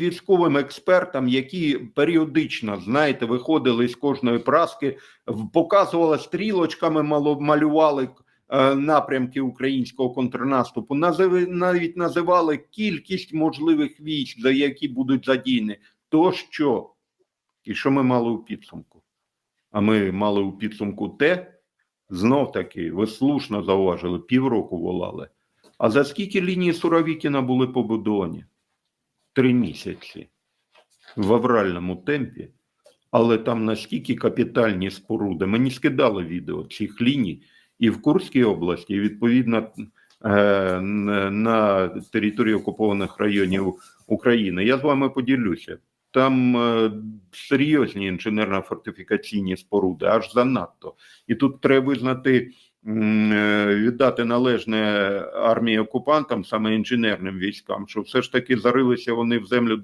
військовим експертам, які періодично, знаєте, виходили з кожної праски, показували стрілочками, малювали е, напрямки українського контрнаступу, навіть називали кількість можливих військ, за які будуть задіяні. То що? І що ми мали у підсумку? А ми мали у підсумку те, знов таки, ви слушно зауважили, півроку волали. А за скільки лінії Суровікіна були побудовані? Три місяці в авральному темпі, але там настільки капітальні споруди. Мені скидали відео цих ліній і в Курській області, і відповідно е, на території окупованих районів України. Я з вами поділюся. Там е, серйозні інженерно-фортифікаційні споруди, аж занадто. І тут треба визнати, віддати належне армії окупантам, саме інженерним військам, що все ж таки зарилися вони в землю